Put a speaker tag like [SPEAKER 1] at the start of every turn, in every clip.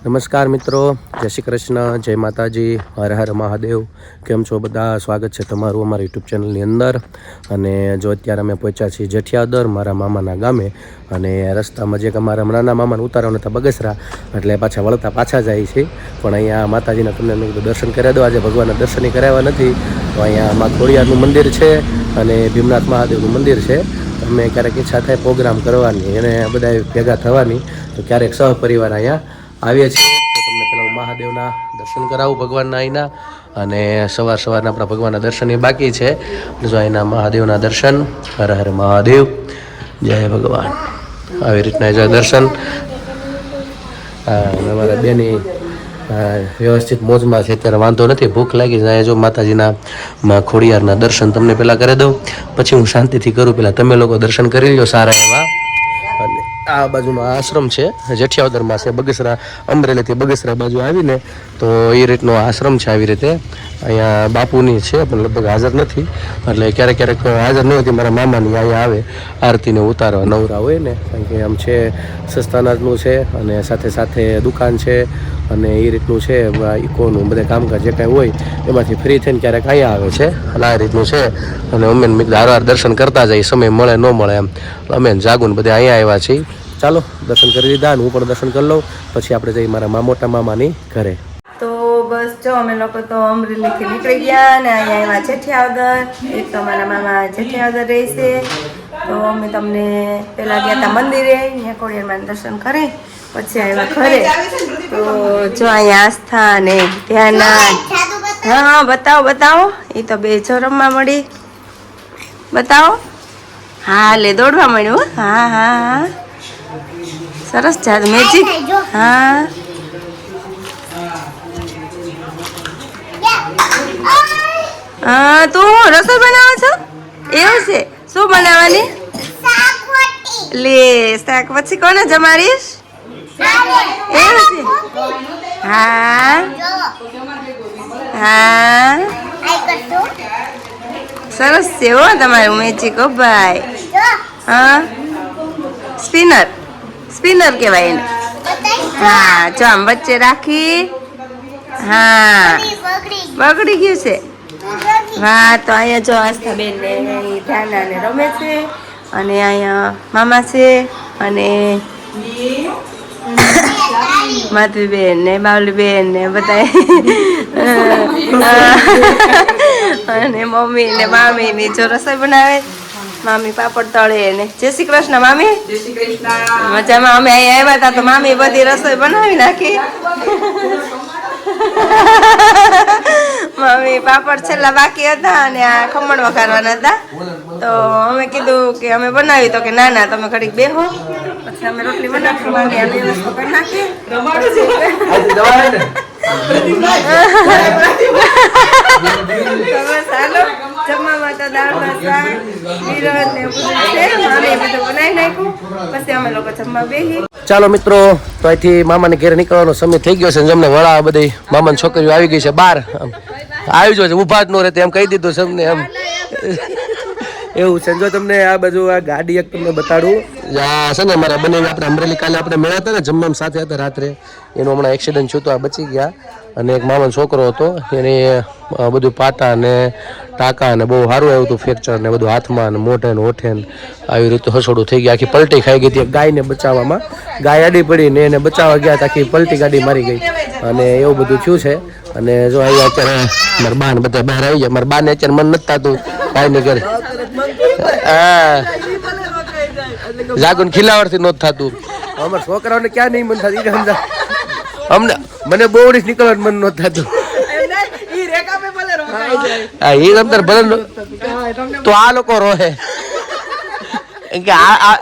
[SPEAKER 1] નમસ્કાર મિત્રો, જય શ્રી કૃષ્ણ, જય માતાજી, હર હર મહાદેવ. કેમ છો બધા? સ્વાગત છે તમારું અમારા યુટ્યુબ ચેનલની અંદર. અને જો અત્યારે અમે પહોંચ્યા છીએ જેઠિયાદર, મારા મામાના ગામે. અને રસ્તામાં જે અમારા નાના મામાને ઉતારવાના હતા બગસરા, એટલે પાછા વળતા પાછા જાય છે. પણ અહીંયા માતાજીના તમને દર્શન કર્યા દો. આજે ભગવાનના દર્શન કરાવ્યા નથી. તો અહીંયા મા ખોડિયારનું મંદિર છે અને ભીમનાથ મહાદેવનું મંદિર છે. અમે ક્યારેક ઈચ્છા થાય પ્રોગ્રામ કરવાની અને બધા ભેગા થવાની. તો ક્યારેક સહપરિવાર અહીંયા આવીએ છીએ. તો તમને પહેલાં મહાદેવના દર્શન કરાવું ભગવાનના અહીંના અને સવાર સવારના આપણા ભગવાનના દર્શન એ બાકી છે. જો અહીંના મહાદેવના દર્શન, હર હર મહાદેવ, જય ભગવાન. આવી રીતના જો દર્શન અમારા બેની વ્યવસ્થિત મોજમાં છે અત્યારે વાંધો નથી, ભૂખ લાગી જાય. જો માતાજીના ખોડિયારના દર્શન તમને પહેલાં કરી દઉં. પછી હું શાંતિથી કરું. પહેલાં તમે લોકો દર્શન કરી લો સારા એવા. આ બાજુનો આશ્રમ છે, જેઠિયાવદરમાં છે, બગસરા, અમરેલીથી બગસરા બાજુ આવીને તો એ રીતનો આશ્રમ છે આવી રીતે. અહીંયા બાપુની છે, પણ લગભગ હાજર નથી. એટલે ક્યારેક ક્યારેક હાજર નહીં હતી, મારા મામાની અહીંયા આવે, આરતીને ઉતારવા, નવરા હોય ને. કારણ કે આમ છે, સસ્તાનાજનું છે અને સાથે સાથે દુકાન છે અને એ રીતનું છે ઇકોનું બધા કામકાજ જે કાંઈ હોય, એમાંથી ફ્રી થઈને ક્યારેક અહીંયા આવે છે. અને આ રીતનું છે, અને અમે હારવાર દર્શન કરતા જઈએ, સમય મળે, ન મળે એમ. અમે જાગુને બધા અહીંયા આવ્યા છીએ. ચાલો, દર્શન કરી લીધા અને હું પણ દર્શન કરી લઉં. પછી આપણે જઈએ મારા મામોટા મામાની ઘરે.
[SPEAKER 2] તો બસ જો, અમે લોકો તો અમરેલીથી નીકળી ગયા અને અહીંયા આવ્યા જેઠિયાવદર એક તો અમારા મામા જેઠિયાગર રહેશે તો અમે તમને પહેલાં ગયા હતા મંદિરે ત્યાં કોળિયારમાં દર્શન કરી. પછી આવ્યા ખરે તો જો અહીંયા આસ્થા અને ધ્યાના હા હા બતાવો બતાવો. એ તો બે જો રમવા મળી. બતાવો. હા લે દોડવા મળ્યું હો. હા હા સરસ જાત મેજિક હા. હા તું રસોઈ બનાવો છો? એવું છે. શું બનાવવાની? લે શાક. પછી કોને જમાડીશ? હા હા સરસ છે હો તમારું મેચિક હો ભાઈ હા સ્પિનર. સ્પિનર કહેવાય એને. હા, જો આમ વચ્ચે રાખી. હા. બગડી ગયું છે. હા, તો અહીંયા જો આસ્થાબેન ને ધ્યાના ને રમે છે અને અહીંયા મામા છે અને માધવીબેન ને બાવલીબેન ને બધા અને મમ્મી ને મામી ની જો રસોઈ બનાવે. મામી પાપડ તળે ને. જય શ્રી કૃષ્ણ મામી. મજામાં અમે અહીંયા આવ્યા હતા તો મામી બધી રસોઈ બનાવી નાખી. મમ્મી પાપડ છેલ્લા બાકી હતા અને આ ખમણ વઘારવાના હતા. તો અમે કીધું કે અમે બનાવ્યું તો કે ના ના તમે ઘડીક બેહો. પછી અમે રોટલી બનાવીશું આ બે વસ્તુ કરી છે.
[SPEAKER 1] ચાલો મિત્રો તો અહીંથી મામાને ઘેર નીકળવાનો સમય થઈ ગયો છે જમને વળા બધી મામાની છોકરીઓ આવી ગઈ છે બહાર. આવી જો છે ઊભા જ ન રહેતી એમ કહી દીધું છે એમ. એવું છે. જો તમને આ બાજુ આ ગાડી એક તમને બતાડું. છે ને મારા બંને આપણે અમરેલી કાલે આપણે મળ્યા હતા ને, જમવામાં સાથે હતા રાત્રે. એનો હમણાં એક્સિડન્ટ થયો તો આ બચી ગયા. અને એક મામાનો છોકરો હતો. એને બધું પાટા ને ટાંકા ને બહુ સારું આવ્યું હતું ફ્રેક્ચર ને બધું હાથમાં ને મોઢે ને ઓઠે ને આવી રીતે હસોડું થઈ ગયા. આખી પલટી ખાઈ ગઈ હતી ગાયને બચાવવામાં. ગાય આડી પડી ને એને બચાવવા ગયા તો આખી પલટી ગાડી મારી ગઈ. અને એવું બધું થયું છે. અને જો અહીંયા અત્યારે મારા બા ને બધા બહાર આવી ગયા. મારા બાને અત્યારે મન નથી થતું. ભાઈને ઘરે હા. જાગુન ખીલાવડથી નહોતું થતું. અમારા છોકરાઓને ક્યાં નહીં મન થતું સમજા અમને મને બહુ ડીશ નીકળવાનું મન નહોતું થતું. હા એ અંદર ભલે તો આ લોકો રોહે. કે આ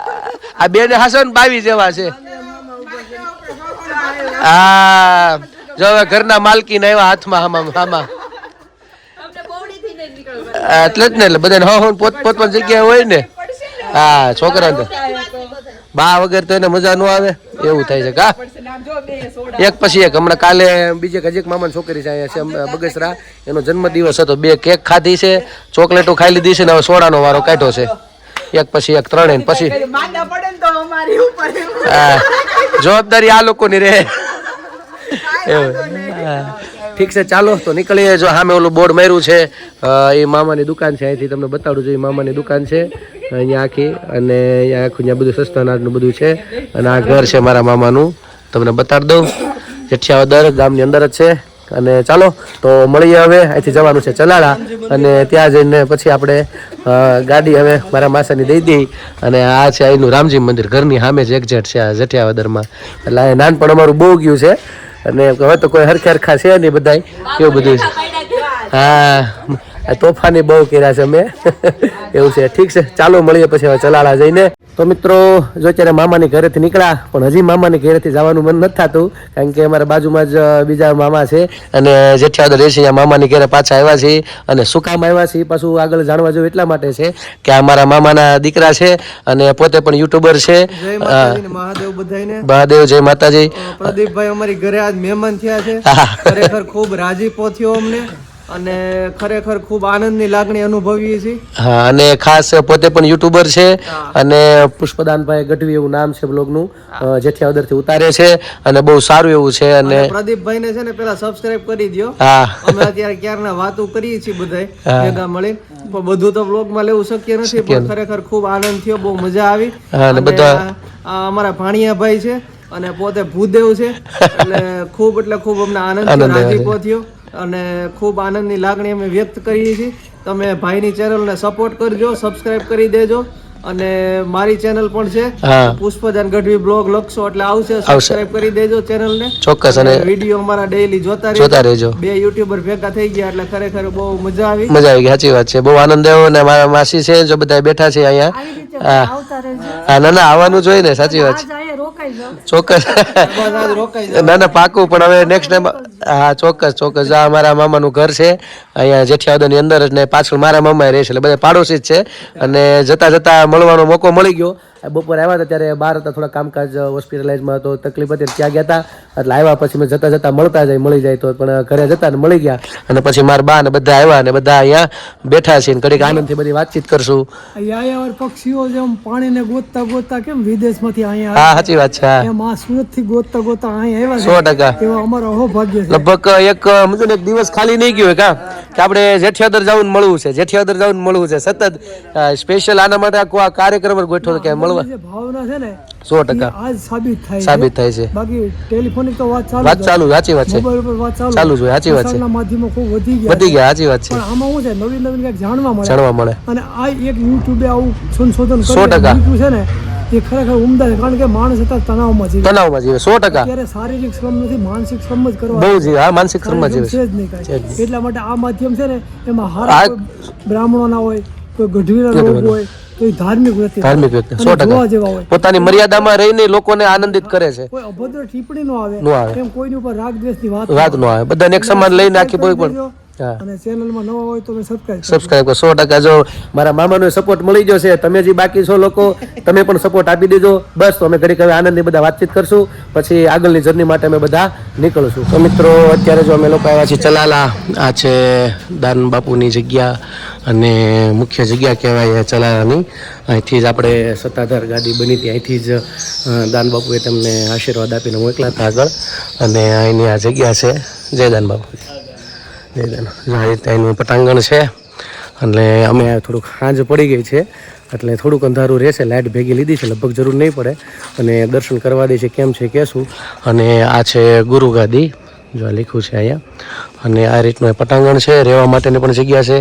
[SPEAKER 1] આ બેને ને હાસો ને બાવી જેવા છે. હા જો હવે ઘરના માલકીને આવ્યા હાથમાં આમાં આમાં હા, એટલે જ ને એટલે બધાને હા હો પોત પણ જગ્યાએ હોય ને. હા છોકરાને બા વગર તો એને મજા ન આવે. એવું થાય છે. કા? એક પછી એક. હમણાં કાલે બીજે હજી મામાની છોકરી છે અહીંયા છે બગસરા. એનો જન્મદિવસ હતો. બે કેક ખાધી છે ચોકલેટો ખાઈ લીધી છે ને હવે સોડાનો વારો કાઢ્યો છે. એક પછી એક ત્રણેય પછી. જવાબદારી આ લોકોની રહે. એવું. ઠીક છે, ચાલો, તો નીકળીએ. જો સામે ઓલું બોર્ડ માર્યું છે એ મામાની દુકાન છે, અહીંથી તમને બતાડું છું, એ મામાની દુકાન છે. અહીંયા આખી, અને અહીંયા આખું અહીંયા બધું સસ્તા અનાજનું બધું છે, અને આ ઘર છે મારા મામાનું. તમને બતાડી દઉં. જેઠિયાવદર ગામની અંદર જ છે. અને ચાલો, તો મળીએ હવે, અહીંથી જવાનું છે ચલાળા. અને ત્યાં જઈને પછી આપણે ગાડી હવે મારા માસાની દઈ દઈ. અને આ છે અહીંનું રામજી મંદિર, ઘરની સામે જ એક્ઝેટ છે આ જેઠિયાવદરમાં. એટલે નાનપણ અમારું બહુ ગયું છે. અને હવે તો કોઈ હરખે હરખા છે નહીં બધાય એવું બધું છે. હા. આ તોફાની બહુ કર્યા છે મેં એવું છે. ઠીક છે. ચાલો મળીએ પછી હવે ચલાળા જઈને. તો મિત્રો જો અત્યારે મામાની ઘરેથી નીકળ્યા પણ હજી મામાની ઘરેથી જવાનું મન નથી થતું કારણ કે અમારા બાજુમાં જ બીજા મામા છે. અને જેઠિયાદર અહીંયા મામાની ઘરે પાછા આવ્યા છે. અને શું કામ આવ્યા છે પાછું આગળ જાણવા જેવું એટલા માટે છે કે આ મારા મામાના દીકરા છે અને પોતે પણ યુટ્યુબર છે.
[SPEAKER 3] મહાદેવ
[SPEAKER 1] જય માતાજી.
[SPEAKER 3] પ્રદીપભાઈ અમારી ઘરે આજ મહેમાન થયા છે. ખરેખર ખૂબ રાજીપો થયો અમને. અને ખરેખર ખૂબ આનંદની લાગણી અનુભવીએ છીએ.
[SPEAKER 1] હા અને ખાસ પોતે પણ યુટ્યુબર છે અને પુષ્પદાનભાઈ ગઢવી એવું નામ છે બ્લોગનું જેઠિયાવદરથી ઉતારે છે અને બહુ સારું એવું છે અને
[SPEAKER 3] પ્રદીપભાઈ ને છે ને પેલા સબસ્ક્રાઇબ કરી દો
[SPEAKER 1] હા.
[SPEAKER 3] અમે અત્યારે ક્યારના વાતો કરીએ છીએ બધાય ભેગા મળી પણ બધું તો બ્લોગમાં લેવું શક્ય નથી પણ ખરેખર ખૂબ આનંદ થયો બહુ મજા આવી.
[SPEAKER 1] અને બધા-
[SPEAKER 3] અમારા ભાણિયાભાઈ છે અને પોતે ભૂદેવ છે એટલે ખૂબ એટલે ખૂબ અમને આનંદ રાજીપો થયો. અને ખૂબ આનંદની લાગણી અમે વ્યક્ત કરીએ છીએ. તમે ભાઈની ચેનલને સપોર્ટ કરજો સબસ્ક્રાઇબ કરી દેજો. અને મારી ચેનલ પણ છે. પુષ્પજાન ગઢવી બ્લોગ લખશો એટલે આવશે. સબસ્ક્રાઇબ કરી દેજો ચેનલને
[SPEAKER 1] ચોક્કસ અને
[SPEAKER 3] વીડિયો અમારા ડેઈલી જોતા રહેજો.
[SPEAKER 1] જોતા રહેજો.
[SPEAKER 3] બે યુટ્યુબર ભેગા થઈ ગયા એટલે ખરેખર બહુ મજા આવી.
[SPEAKER 1] મજા આવી ગઈ સાચી વાત છે. બહુ આનંદ આવ્યો અને મારા માસી છે જો બધા બેઠા છે અહીંયા. હા. હા ના ના આવવાનું જોઈએ ને સાચી વાત છે. ચોક્કસ. ના ના પાકું પણ હવે નેક્સ્ટ ટાઈમ હા ચોક્કસ ચોક્કસ. આ મારા મામાનું ઘર છે. અહીંયા જેઠિયાવદરની અંદર જ ને પાછળ મારા મામા રહે છે એટલે બધા પાડોશી જ છે. અને જતા જતા મળવાનો મોકો મળી ગયો. આ બપોરે આવ્યા હતા ત્યારે બહાર હતા થોડા કામકાજ હોસ્પિટલાઇઝમાં તો તકલીફ હતી ત્યાં ગયા હતા. એટલે આવ્યા પછી મેં જતા જતા મળતા જાય મળી જાય તો પણ ઘરે જતા ને મળી ગયા. અને પછી મારા બા ને બધા આવ્યા ને બધા અહીંયા બેઠા છે ને ઘડીક આનંદથી બધી વાતચીત કરશું.
[SPEAKER 4] પક્ષીઓ જેમ પાણીને ગોતતા ગોતતા કેમ વિદેશમાંથી અહીંયા
[SPEAKER 1] હા સાચી વાત છે
[SPEAKER 4] એમ આ સુરતથી ગોતતા ગોતતા અહીંયા આવ્યા
[SPEAKER 1] સો ટકા.
[SPEAKER 4] છે એવા અમારો અહોભાગ્ય છે.
[SPEAKER 1] લગભગ એક મતલબ એક દિવસ ખાલી નહીં ગયો કા? કે આપણે જેઠિયાદર જવું મળવું છે જેઠિયાદર જવું મળવું છે. સતત સ્પેશિયલ આના માટે આખો આ કાર્યક્રમ ગોઠવો કે મળવા.
[SPEAKER 4] ભાવના છે ને
[SPEAKER 1] સો ટકા.
[SPEAKER 4] આજ સાબિત થાય છે.
[SPEAKER 1] સાબિત થાય છે.
[SPEAKER 4] બાકી ટેલિફોનિક તો વાત ચાલુ
[SPEAKER 1] વાત ચાલુ સાચી વાત છે.
[SPEAKER 4] મોબાઈલ ઉપર વાત ચાલુ.
[SPEAKER 1] ચાલુ છે સાચી વાત છે.
[SPEAKER 4] માધ્યમો ખૂબ વધી ગયા
[SPEAKER 1] વધી ગયા સાચી વાત છે.
[SPEAKER 4] પણ આમાં શું છે? નવીન નવીન કંઈક જાણવા મળે.
[SPEAKER 1] જાણવા મળે.
[SPEAKER 4] અને આ એક યુટ્યુબે આવું સંશોધન
[SPEAKER 1] સો ટકા.
[SPEAKER 4] છે ને એ ખરેખર ઉમદા છે. કારણ કે માણસ હતા તણાવમાં જીવે.
[SPEAKER 1] તણાવમાં જીવે સો ટકા.
[SPEAKER 4] અત્યારે શારીરિક શ્રમ નથી માનસિક શ્રમ જ કરવા
[SPEAKER 1] બહુ જીવે હા માનસિક શ્રમ જીવે
[SPEAKER 4] છે જ નહીં. એટલા માટે આ માધ્યમ છે ને એમાં હારા બ્રાહ્મણોના હોય કોઈ ગઢવીના રોગ હોય કોઈ ધાર્મિક વ્યક્તિ
[SPEAKER 1] ધાર્મિક વ્યક્તિ સો ટકા.
[SPEAKER 4] જેવા હોય.
[SPEAKER 1] પોતાની મર્યાદામાં રહીને લોકોને આનંદિત કરે છે.
[SPEAKER 4] કોઈ અભદ્ર ટિપ્પણી નો આવે એમ કોઈની ઉપર રાગ દ્વેષની વાત
[SPEAKER 1] વાત નો આવે. બધાને એક સમાન લઈને આખી કોઈ પણ
[SPEAKER 4] અને ચેનલમાં નવા હોય તો સબસ્ક્રાઇબ
[SPEAKER 1] સબસ્ક્રાઇબ કરો. સો ટકા જો મારા મામાનો સપોર્ટ મળી ગયો છે તમે જે બાકી છો લોકો તમે પણ સપોર્ટ આપી દેજો. બસ તો અમે ઘડીક હવે આનંદની બધા વાતચીત કરશું. પછી આગળની જર્ની માટે અમે બધા નીકળશું. તો મિત્રો અત્યારે જો અમે લોકો આવ્યા છીએ ચલાલા આ છે દાન બાપુની જગ્યા અને મુખ્ય જગ્યા કહેવાય ચલાલાની. અહીંથી જ આપણે સત્તાધાર ગાડી બની હતી. અહીંથી જ દાન બાપુએ તમને આશીર્વાદ આપીને મોકલા હતા આગળ. અને અહીંની આ જગ્યા છે. જય દાન એનું પટાંગણ છે. એટલે અમે થોડુંક સાંજ પડી ગઈ છે. એટલે થોડુંક અંધારું રહેશે લાઇટ ભેગી લીધી છે, લગભગ જરૂર નહીં પડે. અને દર્શન કરવા દે છે, કેમ છે કહેશું અને આ છે ગુરુગાદી, જો લખ્યું છે અહીંયા. અને આ રીતનું પટાંગણ છે, રહેવા માટેની પણ જગ્યા છે.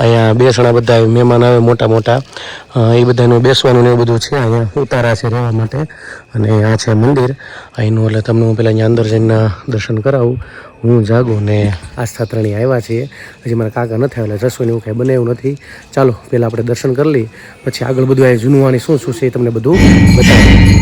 [SPEAKER 1] અહીંયા બેસણા બધા મહેમાન આવે, મોટા મોટા. એ બધાનું બેસવાનું ને એવું બધું છે, અહીંયા ઉતારા છે રહેવા માટે. અને આ છે મંદિર. અહીંનું એટલે તમને હું પહેલાં અહીંયા અંદર જઈને દર્શન કરાવું. હું જાગું ને આસ્થા ત્રણેય આવ્યા છીએ. હજી મારા કાકા નથી આવેલા રસોઈને એવું કાંઈ બને એવું નથી. ચાલો, પહેલાં આપણે દર્શન કરી લઈએ. પછી આગળ બધું આ જૂનવાણી શું શું છે એ તમને બધું બતાવું.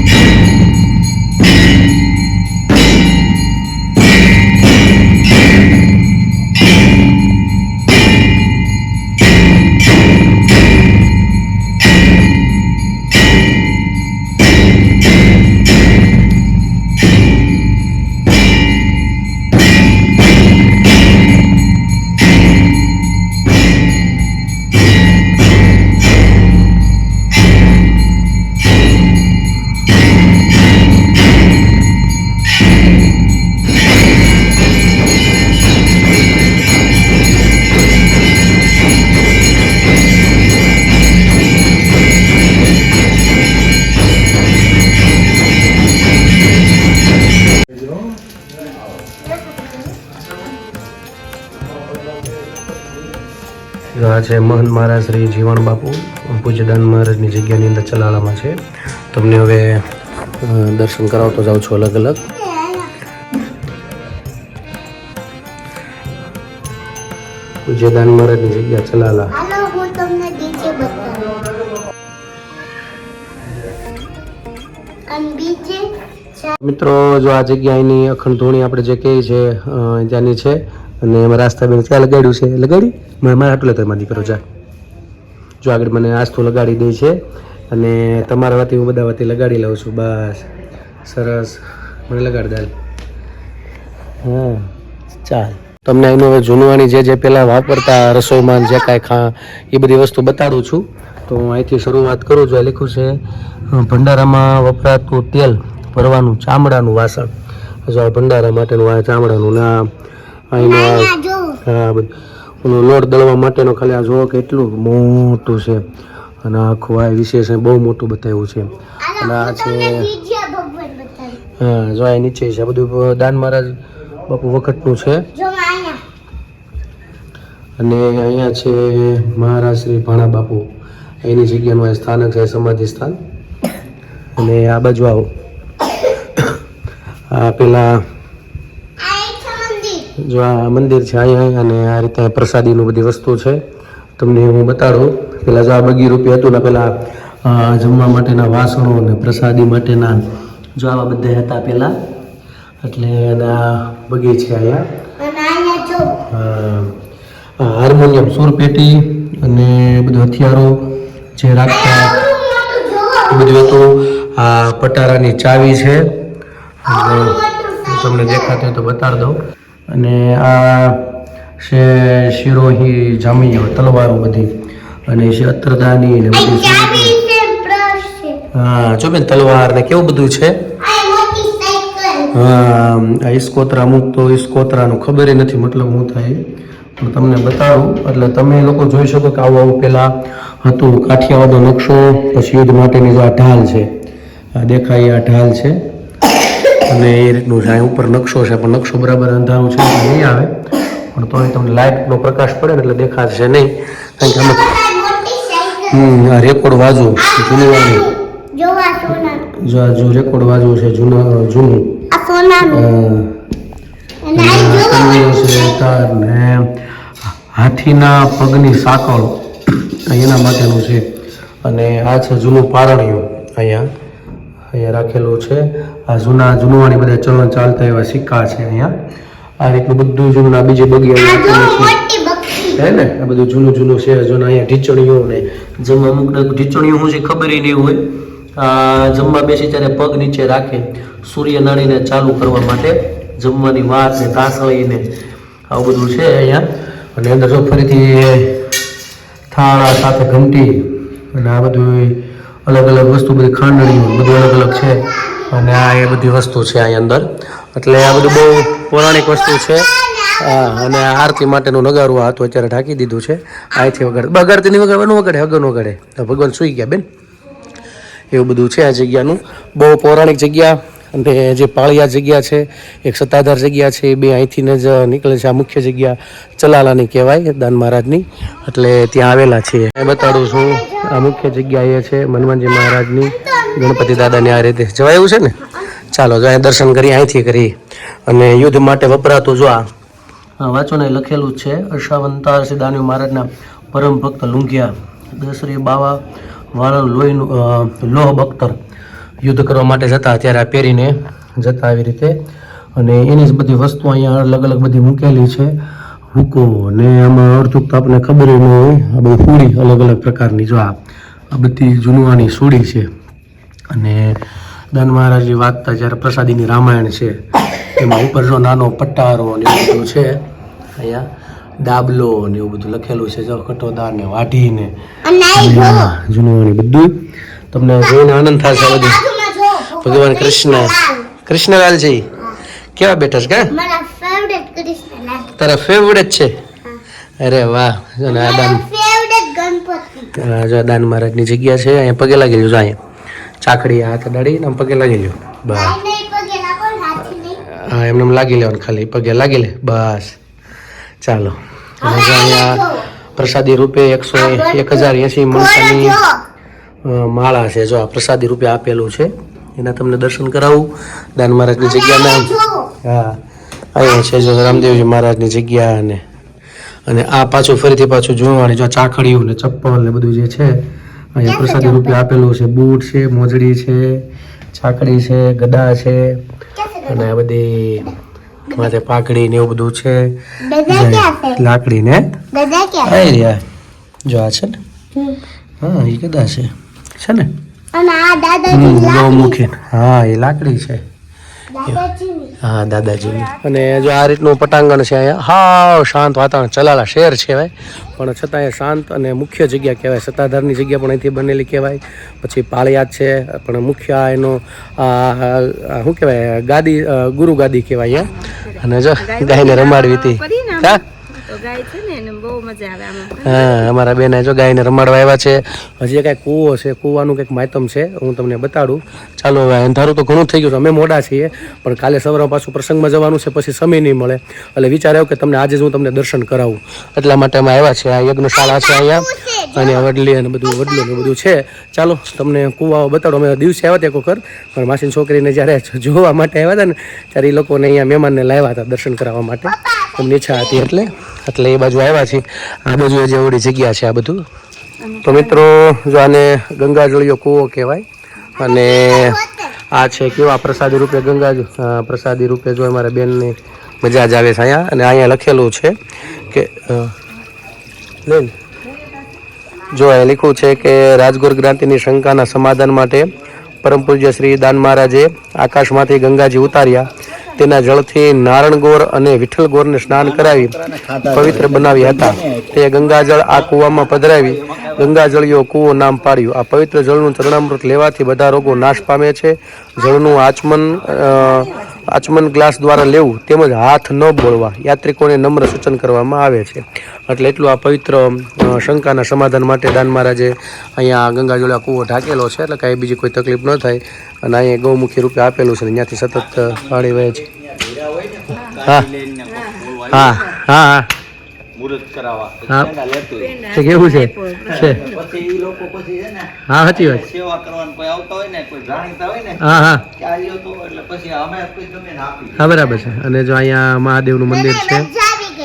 [SPEAKER 1] આ છે મહંત મહારાજ શ્રી જીવણ બાપુ પૂજ્યદાન મહારાજની જગ્યાની અંદર ચલાલામાં છે. તમને હવે દર્શન કરાવતો જાઉં છું અલગ અલગ. પૂજ્યદાન મહારાજની જગ્યા ચલાલા. મિત્રો જો આ જગ્યા એની અખંડ ધૂણી આપણે જે કહીએ છે અ, ત્યાંની છે અને એમાં રાસ્તાબેન ક્યાં લગાડ્યું છે. લગાડી? મારે મારે આટલું લેતો દીકરો જા. જો આગળ મને આસ્તું લગાડી દે છે અને તમારા વતી હું બધા વતી લગાડી લઉં છું. બસ. સરસ. મને લગાડી દાલ. હા. ચાલ. તમને એનું હવે જૂનવાની જે જે પહેલાં વાપરતા રસોઈમાં જે કાંઈ ખા, એ બધી વસ્તુ બતાડું છું. તો હું અહીંથી શરૂઆત કરું છું. લખ્યું છે ભંડારામાં વપરાતું તેલ ભરવાનું ચામડાનું વાસણ. જો ભંડારા માટેનું આ ચામડાનું ના અહીંનું હા બધું. લોટ દળવા માટેનો ખાલી આ જુઓ કેટલું મોટું છે. અને આખું આ વિશેષ બહુ મોટું બતાવ્યું છે. અને આ છે હા જો આ નીચે છે. બધું દાન મહારાજ બાપુ વખતનું છે. અને અહીંયા છે મહારાજ શ્રી ભાણા બાપુ. એની જગ્યાનું આ સ્થાનક છે સમાધિ સ્થાન. અને આ બાજુ આવો. આ પેલા જો આ મંદિર છે અહીંયા અને આ રીતે પ્રસાદીનું બધી વસ્તુ છે તમને હું બતાડું. પેલા જો આ બગી રૂપિયા હતું ને પેલા જમવા માટેના વાસણો અને પ્રસાદી માટેના જો આવા બધા હતા પેલા એટલે એના બગી છે અહીંયા હાર્મોનિયમ સુરપેટી અને બધું હથિયારો જે રાખતા બધું હતું આ પટારાની ચાવી છે. તમને દેખાતું હોય તો બતાડી દઉં. અને આ છે શિરોહી જામીઓ તલવારો બધી. અને છે અત્રદાની ને બધી હા જો બેન તલવાર ને કેવું બધું છે? હા આ ઇસ્કોતરા અમુક તો ઇસ્કોતરાનું ખબર નથી મતલબ હું થાય. હું તમને બતાવું એટલે તમે લોકો જોઈ શકો કે આવું આવું પહેલાં હતું. કાઠિયાવાડનો નકશો પછી યુદ્ધ માટેની જે આ ઢાલ છે. આ દેખાય આ ઢાલ છે. અને એ રીતનું છે અહીં ઉપર નકશો છે પણ નકશો બરાબર અંધારું છે નહીં આવે. પણ તોય તમને લાઇટનો પ્રકાશ પડે ને એટલે દેખાશે નહીં. કારણ કે અમે હમ, આ રેકોર્ડ વાજુ જૂનું વાજુ
[SPEAKER 5] જો આ
[SPEAKER 1] જો રેકોર્ડ વાજુ છે જૂનું જૂનું. હાથીના પગની સાંકળ. એના માટેનું છે. અને આ છે જૂનું પારણિયું. અહીંયા અહીંયા રાખેલું છે. આ જૂના જૂનવાણી બધા ચલણ ચાલતા એવા સિક્કા છે અહીંયા. આ રીતનું બધું જૂના બીજે બીજી બગી
[SPEAKER 5] આ
[SPEAKER 1] અહીંયા
[SPEAKER 5] જો
[SPEAKER 1] રાખેલી છે હે ને? આ બધું જૂનું જૂનું છે જૂના અહીંયા ઢીચણીઓ ને જમવા અમુક ઢીચણીઓ હું છે ખબર નહીં હોય. આ જમવા બેસી ત્યારે પગ નીચે રાખે સૂર્ય નાળીને ચાલુ કરવા માટે જમવાની વાત ને તાસળીને આવું બધું છે અહીંયા. અને અંદર જો ફરીથી થાળા સાથે ઘંટી અને આ બધું અલગ અલગ વસ્તુ બધી ખાંડણીઓ બધું અલગ અલગ છે. અને આ એ બધી વસ્તુ છે અહીં અંદર. એટલે આ બધું બહુ પૌરાણિક વસ્તુ છે. અને આરતી માટેનું નગારું આ હતું અત્યારે ઢાંકી દીધું છે. આથી વગર બગાડતી નહીં વગાડવાનું વગાડે, હગન વગાડે. તો ભગવાન સુઈ ગયા, બેન. એવું બધું છે આ જગ્યાનું. બહુ પૌરાણિક જગ્યા અને જે પાળિયા જગ્યા છે, એક સત્તાધાર જગ્યા છે એ બે અહીંથી જ નીકળે છે આ મુખ્ય જગ્યા ચલાલાની કહેવાય, દાન મહારાજની. એટલે ત્યાં આવેલા છીએ. બતાડું છું, આ મુખ્ય જગ્યા એ છે હનુમાનજી મહારાજની. ગણપતિ દાદાને આ રીતે જવાય એવું છે ને? ચાલો જો અહીંયા દર્શન કરી અહીંથી કરી અને યુદ્ધ માટે વપરાતું જો આ. હા, વાંચો ને લખેલું છે અશાવંતા શ્રી મહારાજના પરમ ભક્ત લુંઘિયા દશરી બાવા વાળા લોહીનું લોહ બખ્તર યુદ્ધ કરવા માટે જતા ત્યારે આ પહેરીને જતા આવી રીતે. અને એની જ બધી વસ્તુ અહીંયા અલગ અલગ બધી મૂકેલી છે. હુકો ને આમાં અડધું તો આપણને ખબર ન હોય. આ બધી ફૂડી અલગ અલગ પ્રકારની જો આ બધી જૂનવાની સૂડી છે. અને દાન મહારાજની વાંચતા જ્યારે પ્રસાદીની રામાયણ છે એમાં ઉપર જો નાનો પટ્ટારો ને એવું બધું છે અહીંયા ડાબલો ને એવું બધું લખેલું છે જો કટોદાર ને વાઢી ને
[SPEAKER 5] અને આ જો.
[SPEAKER 1] હા, જૂનવાણી બધું. તમને જોઈને આનંદ થશે બધું. ભગવાન કૃષ્ણ. કૃષ્ણલાલ કેવા બેઠા છે કા? તારા ફેવરેટ છે? અરે વાહ જો ને આ દાન જો દાન મહારાજની જગ્યા છે અહીંયા પગે લાગેલું છે અહીંયા. ચાકડી હાથ આમ પગે લાગી લ્યો. બસ. હા એમને એમ લાગી લેવાનું ખાલી પગે લાગી લે. બસ. ચાલો. અહીંયા પ્રસાદી રૂપે એકસો એક હજાર એંસી મણકાની માળા છે. જો આ પ્રસાદી રૂપે આપેલું છે. એના તમને દર્શન કરાવું. દાન મહારાજની જગ્યાના હા અહીંયા છે જો રામદેવજી મહારાજની જગ્યા અને અને આ પાછું ફરીથી પાછું જોવાની જો ચાખડીઓ ને ચપ્પલ ને બધું જે છે અહીંયા પ્રસાદી રૂપે આપેલું છે બૂટ છે મોજડી છે છાકડી છે ગદા છે અને આ બધી માથે પાકડી ને એવું બધું છે. લાકડી ને? આવી રહ્યા જો આ છે ને? હા એ ગદા છે. છે ને? ગૌમુખી હા એ લાકડી છે. હા દાદાજી. અને જો આ રીતનું પટાંગણ છે અહીંયા હાવ શાંત વાતાવરણ ચલાલા શહેર છે ભાઈ. પણ છતાં એ શાંત અને મુખ્ય જગ્યા કહેવાય. સત્તાધારની જગ્યા પણ અહીંથી બનેલી કહેવાય. પછી પાળિયાદ છે પણ મુખ્ય એનો શું કહેવાય ગાદી ગુરુ ગાદી કહેવાય અહીંયા. અને જો ગાયને રમાડવી હતી. હા? હા, અમારા બેને જો ગાયને રમાડવા આવ્યા છે. હજી કાંઈ કૂવો છે, કૂવાનું કંઈક માયતમ છે, હું તમને બતાડું. ચાલો હવે, અંધારું તો ઘણું થઈ ગયું છે, અમે મોડા છીએ, પણ કાલે સવારે પાછું પ્રસંગમાં જવાનું છે, પછી સમય નહીં મળે. એટલે વિચાર આવ્યો કે તમને આજે જ હું તમને દર્શન કરાવું. એટલા માટે અમે આવ્યા છે આ યજ્ઞશાળા છે અહીંયા, અને વડલી અને બધું, વડલું ને બધું છે. ચાલો, તમને કૂવાઓ બતાડો. અમે દિવસે આવ્યા હતા એક વખત, પણ માસીની છોકરીને જ્યારે જોવા માટે આવ્યા હતા ને, ત્યારે એ લોકોને અહીંયા મહેમાનને લાવ્યા હતા દર્શન કરાવવા માટે. એમની ઈચ્છા હતી એટલે એટલે એ બાજુ આવ્યા છીએ. આ બાજુ જે ઓડી જગ્યા છે આ બધું. તો મિત્રો જો આને ગંગાજળિયો કૂવો કહેવાય અને આ છે કેવા પ્રસાદી રૂપે ગંગા પ્રસાદી રૂપે જો અમારા બેનની મજા જ આવે છે અહીંયા. અને અહીંયા લખેલું છે કે અ, લે જો એ લખ્યું છે કે રાજગોર ગ્રાંતિની શંકાના સમાધાન માટે પરમ પૂજ્ય શ્રી દાન મહારાજે આકાશમાંથી ગંગાજી ઉતાર્યા. તેના જળથી નારણગોર અને વિઠ્ઠલ ગોરને સ્નાન કરાવી પવિત્ર બનાવ્યા હતા. તે ગંગાજળ આ કૂવામાં પધરાવી ગંગાજળિયો કૂવો નામ પાડ્યું. આ પવિત્ર જળનું ચરણામૃત લેવાથી બધા રોગો નાશ પામે છે. જળનું આચમન આચમન ગ્લાસ દ્વારા લેવું તેમજ હાથ ન બોળવા યાત્રિકોને નમ્ર સૂચન કરવામાં આવે છે. એટલે એટલું આ પવિત્ર શંકાના સમાધાન માટે દાન મહારાજે અહીંયા ગંગાજળા કૂવો ઢાકેલો છે. એટલે કાંઈ બીજી કોઈ તકલીફ ન થાય. અને અહીંયા ગૌમુખી રૂપે આપેલું છે ને ત્યાંથી સતત પાણી વહે છે. હા. હા હા હા.
[SPEAKER 6] ને ને ને ને
[SPEAKER 1] બરાબર છે. અને જો અહીંયા મહાદેવનું મંદિર છે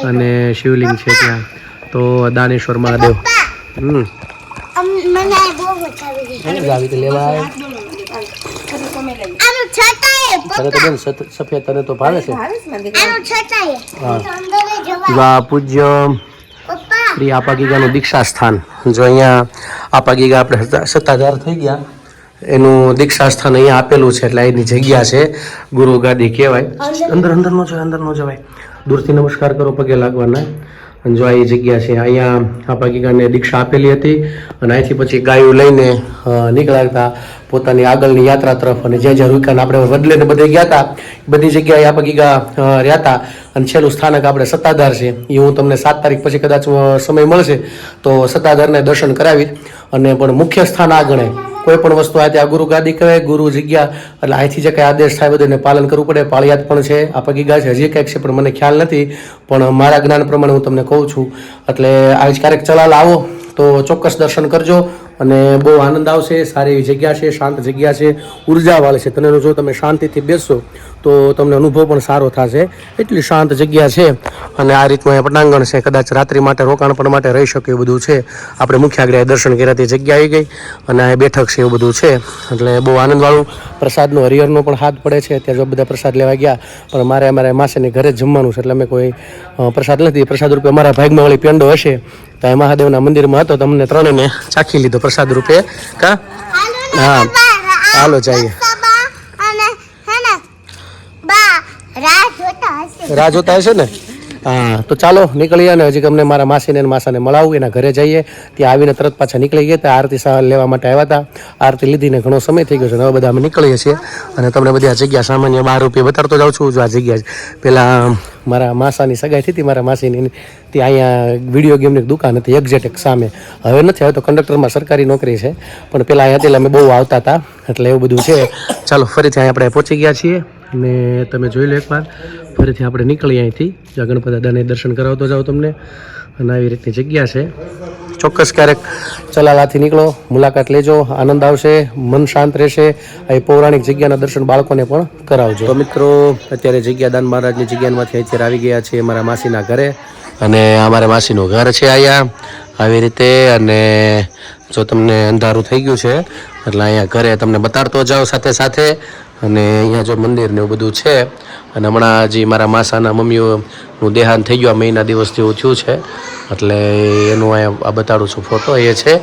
[SPEAKER 1] અને શિવલિંગ છે ત્યાં તો દાનેશ્વર મહાદેવ. હમ. લેવા તને તો બેન સફેદ તને તો ભાવે છે? હા. પૂજ્ય.
[SPEAKER 5] પપ્પા.
[SPEAKER 1] શ્રી આપા ગીગાનું દીક્ષા સ્થાન જો અહીંયા આપા ગીગા આપણે સત્તા- સત્તાધાર થઈ ગયા. એનું દીક્ષા સ્થાન અહીંયા આપેલું છે એટલે એની જગ્યા છે. ગુરુ ગાદી કહેવાય અંદર અંદર નો જવાય અંદર નો જવાય. દૂરથી નમસ્કાર કરો પગે લાગવાના. જો આ જગ્યા છે, અહીંયા આ પાકિકાને દીક્ષા આપેલી હતી અને અહીંથી પછી ગાયું લઈને નીકળ્યા હતા પોતાની આગળની યાત્રા તરફ અને જ્યાં જ્યાં રૂકાને આપણે વડલેને બધે ગયા હતા બધી જગ્યાએ આ પગીગા રહ્યા હતા અને છેલ્લું સ્થાનક આપણે સત્તાધાર છે. એ હું તમને સાત તારીખ પછી કદાચ સમય મળશે, તો સત્તાધારને દર્શન કરાવી અને પણ મુખ્ય સ્થાન આ ગણાય. કોઈ પણ વસ્તુ આ ગુરુ ગાદી કહેવાય, ગુરુ જગ્યા, એટલે અહીંથી જે કંઈ આદેશ થાય બધું એને પાલન કરવું પડે, પાળિયાત પણ છે, આ પગીગા છે, હજી કંઈક છે, પણ મને ખ્યાલ નથી, પણ મારા જ્ઞાન પ્રમાણે હું તમને કહું છું. એટલે આજ ક્યારેક ચલાલ આવો, તો ચોક્કસ દર્શન કરજો. અને બહુ આનંદ આવશે, સારી એવી જગ્યા છે, શાંત જગ્યા છે ઉર્જાવાળી છે. તને જો તમે શાંતિથી બેસશો તો તમને અનુભવ પણ સારો થશે. એટલી શાંત જગ્યા છે અને આ રીતનું અહીંયા પટાંગણ છે. કદાચ રાત્રિ માટે, રોકાણ પણ માટે રહી શકે એવું બધું છે. આપણે મુખ્ય આગળ દર્શન કર્યા તે જગ્યા આવી ગઈ અને આ બેઠક છે એવું બધું છે. એટલે બહુ આનંદવાળું. પ્રસાદનો, હરિહરનો પણ હાથ પડે છે. ત્યાં જો બધા પ્રસાદ લેવા ગયા, પણ મારે અમારે માસેની ઘરે જ જમવાનું છે. એટલે અમે કોઈ પ્રસાદ નથી. પ્રસાદ રૂપે અમારા ભાગમાં વળી પેંડો હશે. તો મહાદેવના મંદિરમાં હતો. તમને ત્રણેયને ચાખી લીધો પ્રસાદ રૂપે કા? હા. હાલો જઈએ.
[SPEAKER 5] રાહ જોતા હશે
[SPEAKER 1] ને? હા, તો ચાલો નીકળીએ ને હજી અમને મારા માસીને અને માસાને મળાવું, એના ઘરે જઈએ. ત્યાં આવીને તરત પાછા નીકળી ગયા. ત્યાં આરતી સાહ લેવા માટે આવ્યા હતા. આરતી લીધીને ઘણો સમય થઈ ગયો છે. હવે બધા અમે નીકળીએ છીએ. અને તમને બધી આ જગ્યા સામાન્ય બાર રૂપિયા બતાડતો જાઉં છું. જો આ જગ્યા પહેલાં મારા માસાની સગાઈ થઈ હતી. મારા માસીની ત્યાં અહીંયા વીડિયો ગેમની દુકાન હતી એક્ઝેક્ટ સામે. હવે નથી, હવે તો કંડક્ટરમાં સરકારી નોકરી છે. પણ પહેલાં અહીંયા એટલે અમે બહુ આવતા હતા. એટલે એવું બધું છે. ચાલો, ફરીથી અહીંયા આપણે પહોંચી ગયા છીએ. અને તમે જોઈ લો એકવાર. ફરીથી આપણે નીકળીએ અહીંથી. જ્યાં ગણપતિ દાદાને દર્શન કરાવતો જાઓ તમને. અને આવી રીતની જગ્યા છે. ચોક્કસ ક્યારેક ચલાલાથી નીકળો, મુલાકાત લેજો, આનંદ આવશે, મન શાંત રહેશે. અહીં પૌરાણિક જગ્યાના દર્શન બાળકોને પણ કરાવજો. મિત્રો, અત્યારે જગ્યા દાન મહારાજની જગ્યામાંથી અત્યારે આવી ગયા છીએ મારા માસીના ઘરે. અને અમારા માસીનું ઘર છે અહીંયા. આવી રીતે અને જો તમને અંધારું થઈ ગયું છે, એટલે અહીંયા ઘરે તમને બતાડતો જાઓ સાથે સાથે. અને અહીંયા જો મંદિર ને એવું બધું છે અને હમણાં હજી મારા માસાના મમ્મીઓનું દેહાંત થઈ ગયું, આ મહિના દિવસ જેવું થયું છે, એટલે એનું અહીંયા આ બતાડું છું ફોટો, એ છે.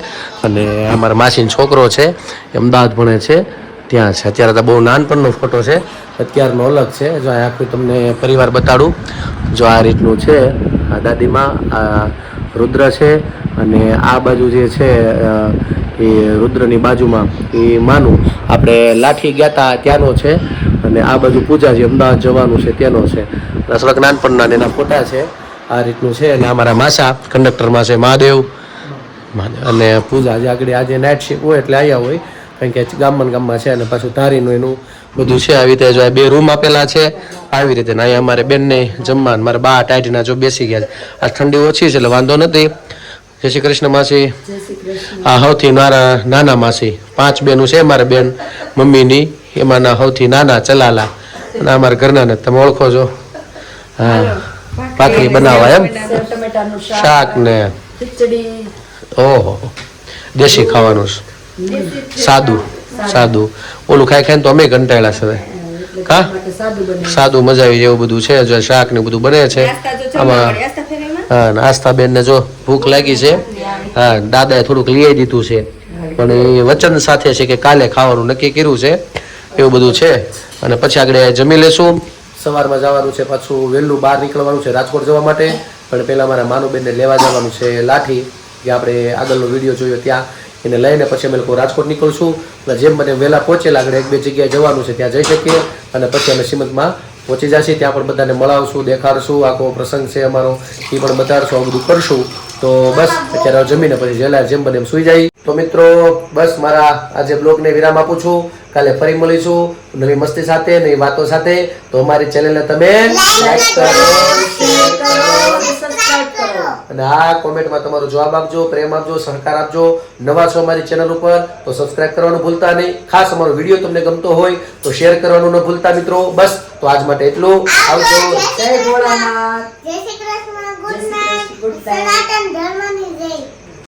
[SPEAKER 1] અને આ મારા માસીનો છોકરો છે અમદાવાદ ભણે છે, ત્યાં છે. અત્યારે તો બહુ નાનપણનો ફોટો છે, અત્યારનો અલગ છે. જો આ આખું તમને પરિવાર બતાડું, જો આ રીતનું છે, આ દાદીમાં આ રુદ્ર છે, અને આ બાજુ જે છે એ રુદ્રની બાજુમાં એ માનું. આપણે લાઠી ગયા હતા ત્યાંનો છે. અને આ બાજુ પૂજા જે અમદાવાદ જવાનું છે, ત્યાંનો છે. થોડાક નાનપણના એના ફોટા છે. આ રીતનું છે. અને અમારા માસા કંડક્ટરમાં છે, મહાદેવ. અને પૂજા આજે આગળ આજે નાઇટ શિફ્ટ હોય એટલે આવ્યા હોય. કારણ કે ગામમાં ગામમાં છે અને પાછું ધારીનું એનું બધું છે. આવી રીતે જો આ બે રૂમ આપેલા છે. આવી રીતે અહીંયા અમારે બેનને જમવાનું મારે બા ટાઈટના જો બેસી ગયા છે. આ ઠંડી ઓછી છે એટલે વાંધો નથી. જય શ્રી કૃષ્ણ માસી. આ સૌથી નાના નાના માસી. પાંચ બેનું છે મારા બેન મમ્મીની એમાંના સૌથી નાના ચલાલા. અને અમારા ઘરના ને તમે ઓળખો છો. હા. ભાખરી બનાવવા એમ? શાક. ને. ઓહો. દેશી ખાવાનું સાદું. સાદું. ઓલું ખાઈ ખાઈને તો અમે કંટાળ્યા છે હા સાદું મજા આવી એવું બધું છે જો શાક ને બધું બને છે. આમાં હા નાસ્તા બેન જો ભૂખ લાગી છે, હા, દાદાએ થોડુંક લઈ દીધું છે. પણ એ વચન સાથે છે કે કાલે ખાવાનું નક્કી કર્યું છે, એવું બધું છે. અને પછી આગળ જમી લેશું. સવારમાં જવાનું છે, પાછું વહેલું બહાર નીકળવાનું છે, રાજકોટ જવા માટે. પણ પહેલાં મારા માનુબેનને લેવા જવાનું છે, લાઠી. જે આપણે આગળનો વીડિયો જોયો ત્યાં. એને લઈને પછી અમે લોકો રાજકોટ નીકળશું. અને જેમ મને વહેલા પહોંચેલા આગળ એક બે જગ્યાએ જવાનું છે, ત્યાં જઈ શકીએ. અને પછી અમે શ્રીમદમાં પહોંચી જશે ત્યાં પણ બધાને મળાવશું દેખાડશું આખો પ્રસંગ છે અમારો એ પણ બતાડશું આવું બધું કરશું. તો બસ અત્યારે જમીને પછી જેલા જેમ બને એમ સુઈ જાય. તો મિત્રો બસ મારા આજે બ્લોગને વિરામ આપું છું. કાલે ફરી મળીશું. નવી મસ્તી સાથે નવી વાતો સાથે. તો અમારી ચેનલને તમે લાઈક કરો શેર કરો. અને આ કોમેન્ટમાં તમારો જવાબ આપજો પ્રેમ આપજો સહકાર આપજો. નવા છો અમારી ચેનલ ઉપર તો સબસ્ક્રાઇબ કરવાનું ભૂલતા નહીં. ખાસ અમારો વીડિયો તમને ગમતો હોય તો શેર કરવાનું ન ભૂલતા મિત્રો. બસ તો આજ માટે એટલું. આવજો.
[SPEAKER 5] જય શ્રી કૃષ્ણ. Good night. સનાતન ધર્મની